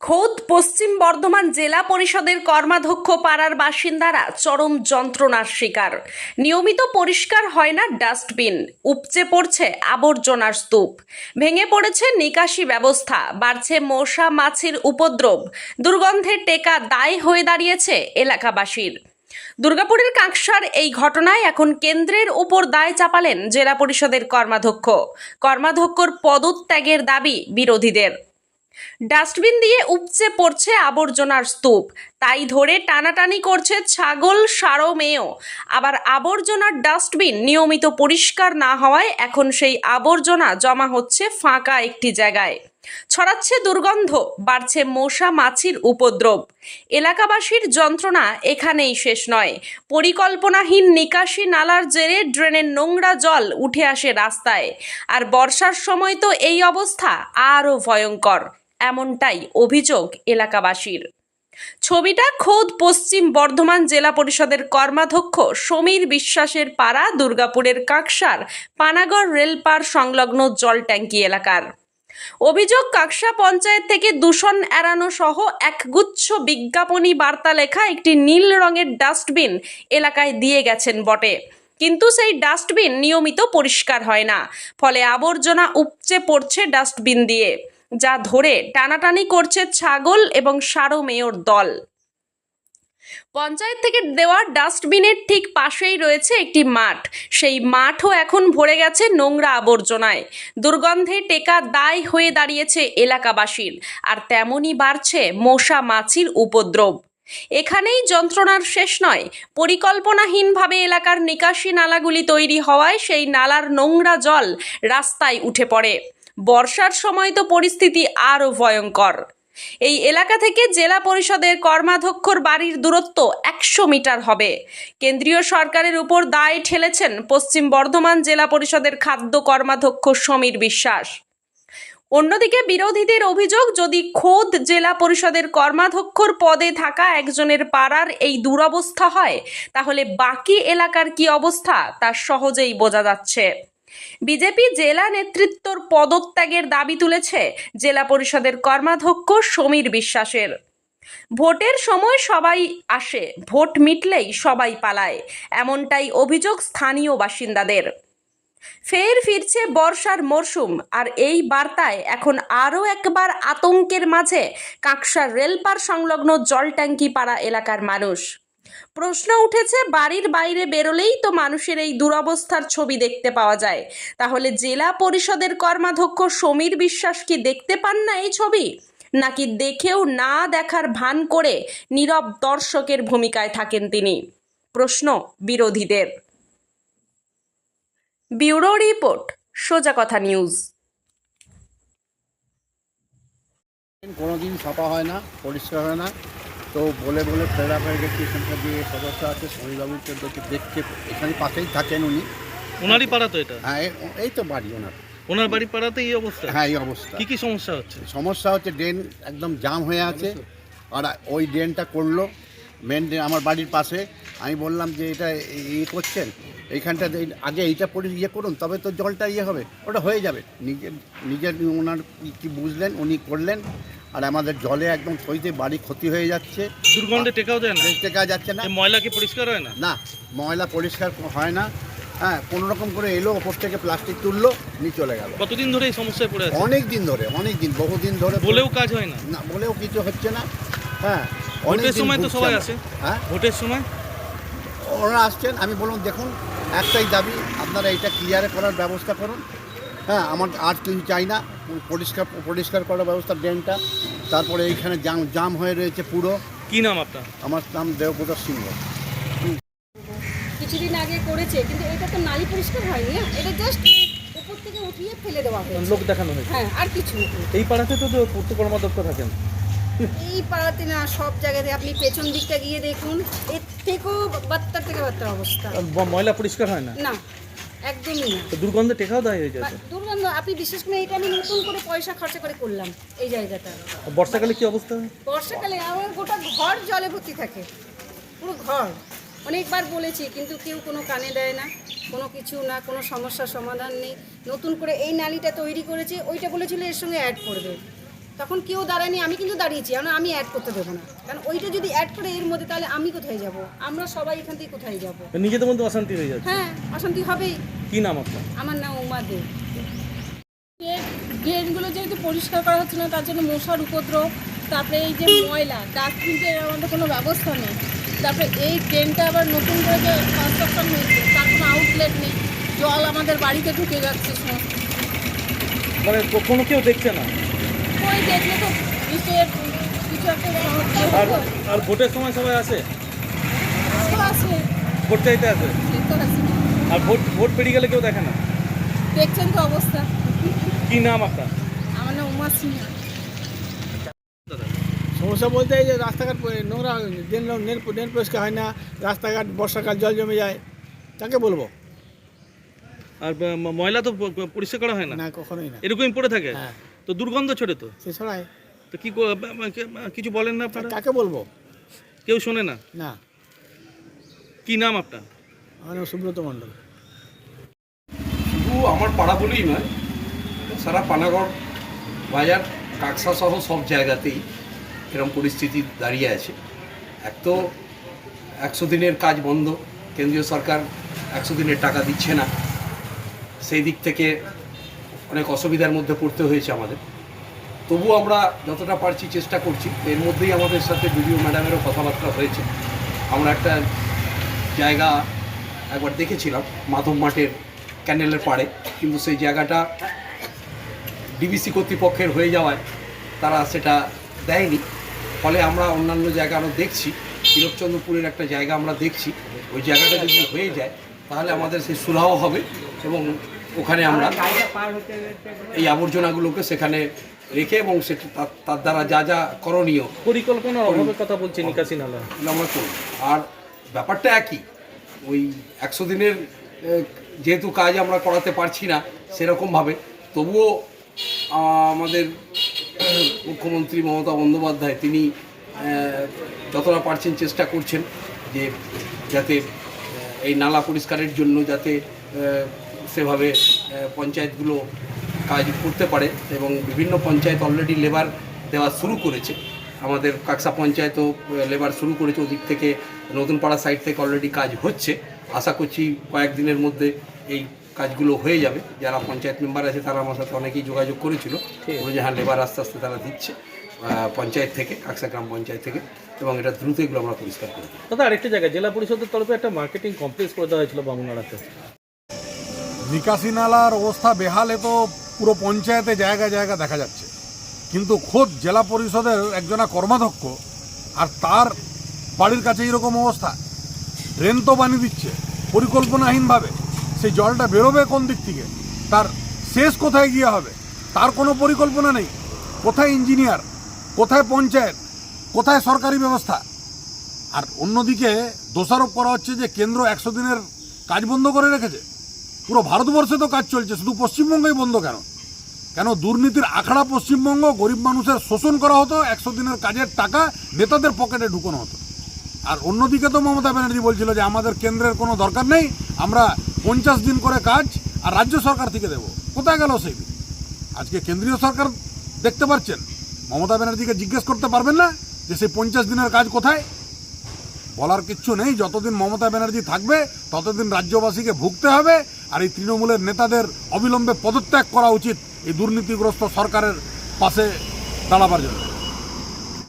খোদ পশ্চিম বর্ধমান জেলা পরিষদের কর্মাধ্যক্ষ পাড়ার বাসিন্দারা চরম যন্ত্রণার শিকার। নিয়মিত পরিষ্কার হয় না ডাস্টবিন, উপচে পড়ছে আবর্জনার স্তূপ। ভেঙে পড়েছে নিকাশি ব্যবস্থা, বাড়ছে মশা মাছির উপদ্রব দুর্গন্ধের টেকা দায় হয়ে দাঁড়িয়েছে এলাকাবাসীর। দুর্গাপুরের কাঁকসার এই ঘটনায় এখন কেন্দ্রের উপর দায় চাপালেন জেলা পরিষদের কর্মাধ্যক্ষ। কর্মাধ্যক্ষর পদত্যাগের দাবি বিরোধীদের। ডাস্টবিন দিয়ে উপচে পড়ছে আবর্জনার স্তূপ। তাই ধরে টানাটানি করছে ছাগল, সারো মেয়েও। আবার আবর্জনার ডাস্টবিন নিয়মিত পরিষ্কার না হওয়ায় এখন সেই আবর্জনা জমা হচ্ছে ফাঁকা একটি জায়গায়। ছড়াচ্ছে দুর্গন্ধ, বাড়ছে মশা মাছির উপদ্রব। এলাকাবাসীর যন্ত্রণা এখানেই শেষ নয়। পরিকল্পনাহীন নিকাশি নালার জেরে ড্রেনের নোংরা জল উঠে আসে রাস্তায়। আর বর্ষার সময় তো এই অবস্থা আরও ভয়ঙ্কর। এমনটাই অভিযোগ এলাকাবাসীর। ছবিটা খোদ পশ্চিম বর্ধমান জেলা পরিষদের কর্মাধ্যক্ষ সমীর বিশ্বাসের পাড়া, দুর্গাপুরের কাকসার, পানাগড় রেলপার সংলগ্ন জল ট্যাঙ্কি এলাকার। অভিযোগ, কাকসা পঞ্চায়েত থেকে দূষণ এড়ানো সহ একগুচ্ছ বিজ্ঞাপনী বার্তা লেখা একটি নীল রঙের ডাস্টবিন এলাকায় দিয়ে গেছেন বটে। কিন্তু সেই ডাস্টবিন নিয়মিত পরিষ্কার হয় না, ফলে আবর্জনা উপচে পড়ছে ডাস্টবিন দিয়ে। যা ধরে টানাটানি করছে ছাগল এবং সারো মেয়র দল। পঞ্চায়েত থেকে দেওয়া ডাস্টবিনের ঠিক পাশেই রয়েছে একটি মাঠ। সেই মাঠও এখন ভরে গেছে নোংরা আবর্জনায়। দুর্গন্ধে টেকা দায় হয়ে দাঁড়িয়েছে এলাকাবাসীর। আর তেমনই বাড়ছে মশা মাছির উপদ্রব। এখানেই যন্ত্রণার শেষ নয়। পরিকল্পনাহীনভাবে এলাকার নিকাশি নালাগুলি তৈরি হওয়ায় সেই নালার নোংরা জল রাস্তায় উঠে পড়ে। বর্ষার সময় তো পরিস্থিতি আরও ভয়ঙ্কর। এই এলাকা থেকে জেলা পরিষদের কর্মাধ্যক্ষর বাড়ির দূরত্ব একশো মিটার হবে। কেন্দ্রীয় সরকারের উপর দায় ঠেলেছেন পশ্চিম বর্ধমান জেলা পরিষদের খাদ্য কর্মাধ্যক্ষ সমীর বিশ্বাস। অন্যদিকে বিরোধীদের অভিযোগ, যদি খোদ জেলা পরিষদের কর্মাধ্যক্ষর পদে থাকা একজনের পাড়ার এই দুরবস্থা হয়, তাহলে বাকি এলাকার কি অবস্থা তা সহজেই বোঝা যাচ্ছে। বিজেপি জেলা নেতৃত্বর পদত্যাগের দাবি তুলেছে জেলা পরিষদের কর্মাধ্যক্ষ সমীর বিশ্বাসের। ভোটের সময় সবাই আসে, ভোট মিটলেই সবাই পালায়, এমনটাই অভিযোগ স্থানীয় বাসিন্দাদের। ফের ফিরছে বর্ষার মরশুম, আর এই বার্তায় এখন আরও একবার আতঙ্কের মাঝে কাঁকসার রেলপার সংলগ্ন জল জলট্যাঙ্কি পাড়া এলাকার মানুষ। প্রশ্ন উঠেছে, বাড়ির বাইরে বেরোলেই তো মানুষের এই দুরবস্থার ছবি দেখতে পাওয়া যায়। তাহলে জেলা পরিষদের কর্মাধ্যক্ষ সমীর বিশ্বাস কি দেখতে পান না এই ছবি? নাকি দেখেও না দেখার ভান করে নীরব দর্শকের ভূমিকায় থাকেন তিনি? প্রশ্ন বিরোধীদের। ব্যুরো রিপোর্ট, সোজা কথা নিউজ। কোনোদিন ছাপা হয় না, পরিষ্কার হয় না। তো বলে বলে ফেরা হয়ে গেছি এখানকার যে সদস্য আছে চন্দ্রকে দেখতে এখানে পাশেই থাকেন উনি। ওনারই পাড়া তো এটা? হ্যাঁ এই তো বাড়ি ওনার। ওনার বাড়ি পাড়াতে এই অবস্থা? হ্যাঁ এই অবস্থা। কী কী সমস্যা হচ্ছে? সমস্যা হচ্ছে ড্রেন একদম জাম হয়ে আছে। আর ওই ড্রেনটা করল মেন আমার বাড়ির পাশে আমি বললাম যে এটা ইয়ে করছেন এইখানটা আগে এইটা পরে ইয়ে করুন তবে তো জলটা ইয়ে হবে ওটা হয়ে যাবে। নিজের নিজের ওনার কি- বুঝলেন উনি করলেন আর আমাদের জলে একদম সইতে বাড়ি ক্ষতি হয়ে যাচ্ছে। দুর্গন্ধে টেকাও যায় না? কাজ যাচ্ছে না। ময়লা কি পরিষ্কার হয় না? না ময়লা পরিষ্কার হয় না। হ্যাঁ কোনো রকম করে এলো ওপর থেকে প্লাস্টিক তুললো নিয়ে চলে গেল। কতদিন ধরে এই সমস্যায় পড়ে অনেক দিন ধরে অনেক দিন বহুদিন ধরে বলেও কাজ হয় না। না বলেও কিছু হচ্ছে না। হ্যাঁ ভোটের সময় তো সবাই আমরা। আসে। হ্যাঁ? ভোটের সময়? ওরা আসছেন আমি বললাম দেখুন একটাই দাবি আপনারা এটা ক্লিয়ার করার ব্যবস্থা করুন। হ্যাঁ আমার আর কিছু চাই না পরিষ্কার পরিষ্কার করার ব্যবস্থা ড্রেনটা তারপরে এইখানে জাম জাম হয়ে রয়েছে পুরো। কি নাম আপনার? আমার নাম দেবব্রত সিংহ। কিছুদিন আগে করেছে কিন্তু এটা তো নালী পরিষ্কার হয়নি হ্যাঁ? এটা জাস্ট উপর থেকে উঠিয়ে ফেলে দেওয়া হয়েছে। লোক দেখানো হয়েছে। হ্যাঁ আর কিছু। এই পাড়াতে তো পূর্ত কর্মাধ্যক্ষ থাকেন। এই পাড়াতে না সব জায়গাতে আপনি পেছন দিকটা গিয়ে দেখুন এর থেকেও বাত্তার থেকে বাত্তার অবস্থা। ময়লা পরিষ্কার হয় না? না একদমই না। দুর্গন্ধে টেকাও দায় হয়ে যাচ্ছে। দুর্গন্ধ আপনি বিশেষ করে এটা আমি নতুন করে পয়সা খরচা করে করলাম এই জায়গাটা। বর্ষাকালে কি অবস্থা? বর্ষাকালে আমার গোটা ঘর জলে ভর্তি থাকে পুরো ঘর। অনেকবার বলেছি কিন্তু কেউ কোনো কানে দেয় না কোনো কিছু না কোনো সমস্যার সমাধান নেই। নতুন করে এই নালিটা তৈরি করেছে ওইটা বলেছিল এর সঙ্গে অ্যাড করবে। তখন কেউ দাঁড়ায়নি আমি কিন্তু দাঁড়িয়েছি কারণ আমি অ্যাড করতে দেবো না। কারণ ওইটা যদি অ্যাড করে এর মধ্যে তাহলে আমি কোথায় যাব? আমরা সবাই এখান থেকে কোথায় যাব? নিজেদের মধ্যে অশান্তি হয়ে যাচ্ছে। হ্যাঁ অশান্তি হবেই। কি নাম আপনার? আমার নাম উমা দে। ড্রেনগুলো যেহেতু পরিষ্কার করা হচ্ছে না তার জন্য মশার উপদ্রব তারপরে এই যে ময়লা ডাস্টবিনের আমাদের কোনো ব্যবস্থা নেই। তারপরে এই ড্রেনটা আবার নতুন করে যে কনস্ট্রাকশন হয়েছে তার কোনো আউটলেট নেই। জল আমাদের বাড়িতে ঢুকে যাচ্ছে সমস্ত। মানে কোনো কেউ দেখছে না? ওই দেখলে তো নিশ্চয়ই কিছু একটা আর আর ভোটের সময় সবাই আসে? আছে ভোট চাইতে আসে। আর ভোট ভোট পেরিয়ে গেলে কেউ দেখে না? দেখছেন তো অবস্থা। কি নাম আপনার? আমার নাম উমা সিনহা। সমস্যা বলতে এই যে রাস্তাঘাট নোংরা ড্রেন ড্রেন ড্রেন পরিষ্কার হয় না। রাস্তাঘাট বর্ষাকাল জল জমে যায়। তাকে বলব? আর ময়লা তো পরিষ্কার করা হয় না? না কখনোই না। এরকমই পড়ে থাকে? হ্যাঁ। তো দুর্গন্ধ ছড়ে তো? সে ছড়ায় তো কি কিছু বলেন না আপনারা? কাকে বলব? কেউ শোনে না? না। কি নাম আপনার? আমার নাম সুব্রত মণ্ডল। শুধু আমার পাড়া বলেই নয় সারা পানাগড় বাজার কাকসা সহ সব জায়গাতেই এরকম পরিস্থিতি দাঁড়িয়ে আছে। এক তো একশো দিনের কাজ বন্ধ কেন্দ্রীয় সরকার একশো দিনের টাকা দিচ্ছে না। সেই দিক থেকে অনেক অসুবিধার মধ্যে পড়তে হয়েছে আমাদের। তবুও আমরা যতটা পারছি চেষ্টা করছি। এর মধ্যেই আমাদের সাথে বিডিও ম্যাডামেরও কথাবার্তা হয়েছে। আমরা একটা জায়গা একবার দেখেছিলাম, মাধব মাঠের ক্যানেলের পাড়ে। কিন্তু সেই জায়গাটা ডিবিসি কর্তৃপক্ষের হয়ে যাওয়ায় তারা সেটা দেয়নি। ফলে আমরা অন্যান্য জায়গা আরও দেখছি। তিলকচন্দ্রপুরের একটা জায়গা আমরা দেখছি। ওই জায়গাটা যদি হয়ে যায়, তাহলে আমাদের সেই সুরাহ হবে এবং ওখানে আমরা এই আবর্জনাগুলোকে সেখানে রেখে এবং সেটা তার- তার দ্বারা যা যা করণীয় পরিকল্পনার অভাবের কথা বলছে নিকাশি নালা আমরা করব। আর ব্যাপারটা একই। ওই একশো দিনের যেহেতু কাজ আমরা করাতে পারছি না সেরকমভাবে তবুও আমাদের মুখ্যমন্ত্রী মমতা বন্দ্যোপাধ্যায় তিনি যতটা পারছেন চেষ্টা করছেন যে যাতে এই নালা পরিষ্কারের জন্য যাতে সেভাবে পঞ্চায়েতগুলো কাজ করতে পারে এবং বিভিন্ন পঞ্চায়েত অলরেডি লেবার দেওয়া শুরু করেছে। আমাদের কাকসা পঞ্চায়েতও লেবার শুরু করেছে ওদিক থেকে নতুন পাড়া সাইড থেকে অলরেডি কাজ হচ্ছে। আশা করছি কয়েকদিনের মধ্যে এই কাজগুলো হয়ে যাবে। যারা পঞ্চায়েত মেম্বার আছে তারা আমার সাথে অনেকেই যোগাযোগ করেছিল। বলে যে হ্যাঁ লেবার আস্তে আস্তে তারা দিচ্ছে পঞ্চায়েত থেকে কাকসা গ্রাম পঞ্চায়েত থেকে এবং এটা দ্রুত এগুলো আমরা পরিষ্কার করি দাদা আরেকটা জায়গা জেলা পরিষদের তরফে একটা মার্কেটিং কমপ্লেক্স করে দেওয়া হয়েছিল বামুনাড়াতে নিকাশি নালার অবস্থা বেহালে তো পুরো পঞ্চায়েতে জায়গা জায়গা দেখা যাচ্ছে। কিন্তু খোদ জেলা পরিষদের একজনা কর্মাধ্যক্ষ আর তার বাড়ির কাছে এরকম অবস্থা। ড্রেন তো বানিয়ে দিচ্ছে, পরিকল্পনাহীনভাবে। সেই জলটা বেরোবে কোন দিক থেকে? তার শেষ কোথায় গিয়ে হবে? তার কোনো পরিকল্পনা নেই। কোথায় ইঞ্জিনিয়ার? কোথায় পঞ্চায়েত? কোথায় সরকারি ব্যবস্থা? আর অন্যদিকে দোষারোপ করা হচ্ছে যে কেন্দ্র একশো দিনের কাজ বন্ধ করে রেখেছে। পুরো ভারতবর্ষে তো কাজ চলছে, শুধু পশ্চিমবঙ্গেই বন্ধ কেন? কেন দুর্নীতির আখড়া পশ্চিমবঙ্গ, গরিব মানুষের শোষণ করা হতো, একশো দিনের কাজের টাকা নেতাদের পকেটে ঢুকানো হতো। আর অন্যদিকে তো মমতা ব্যানার্জি বলছিল যে আমাদের কেন্দ্রের কোনো দরকার নেই, আমরা পঞ্চাশ দিন করে কাজ আর রাজ্য সরকার থেকে দেব। কোথায় গেল সেই আজকে কেন্দ্রীয় সরকার দেখতে পাচ্ছেন মমতা ব্যানার্জিকে জিজ্ঞেস করতে পারবেন না যে সেই পঞ্চাশ দিনের কাজ কোথায়? বলার কিচ্ছু নেই, যতদিন মমতা ব্যানার্জি থাকবে, ততদিন রাজ্যবাসীকে ভুগতে হবে আর এই তৃণমূলের নেতাদের অবিলম্বে পদত্যাগ করা উচিত এই দুর্নীতিগ্রস্ত সরকারের পাশে দাঁড়াবার জন্য।